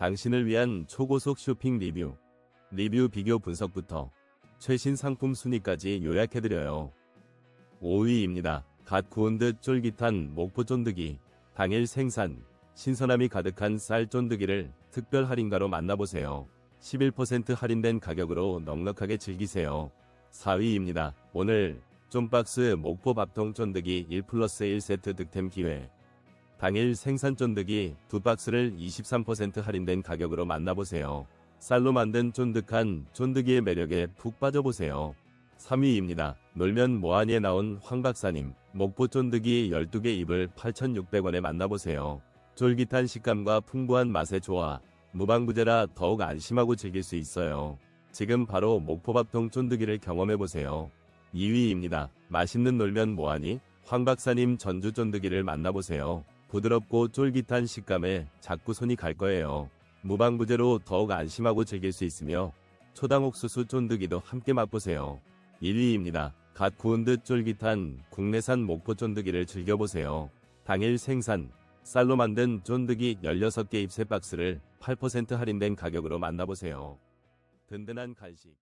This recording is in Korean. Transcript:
당신을 위한 초고속 쇼핑 리뷰, 리뷰 비교 분석부터 최신 상품 순위까지 요약해드려요. 5위입니다. 갓 구운 듯 쫄깃한 목포 쫀득이, 당일 생산, 신선함이 가득한 쌀 쫀득이를 특별 할인가로 만나보세요. 11% 할인된 가격으로 넉넉하게 즐기세요. 4위입니다. 오늘 쫀박스 목포 밥통 쫀득이 1 플러스 1 세트 득템 기회. 당일 생산 쫀득이 두 박스를 23% 할인된 가격으로 만나보세요. 쌀로 만든 쫀득한 쫀득이의 매력에 푹 빠져보세요. 3위입니다. 놀면 뭐하니에 나온 황 박사님 목포 쫀득이 12개 입을 8,600원에 만나보세요. 쫄깃한 식감과 풍부한 맛의 조화, 무방부제라 더욱 안심하고 즐길 수 있어요. 지금 바로 목포밥통 쫀득이를 경험해보세요. 2위입니다. 맛있는 놀면 뭐하니? 황 박사님 전주 쫀득이를 만나보세요. 부드럽고 쫄깃한 식감에 자꾸 손이 갈 거예요. 무방부제로 더욱 안심하고 즐길 수 있으며 초당 옥수수 쫀득이도 함께 맛보세요. 1위입니다. 갓 구운 듯 쫄깃한 국내산 목포 쫀득이를 즐겨보세요. 당일 생산, 쌀로 만든 쫀득이 16개 입새 박스를 8% 할인된 가격으로 만나보세요. 든든한 간식.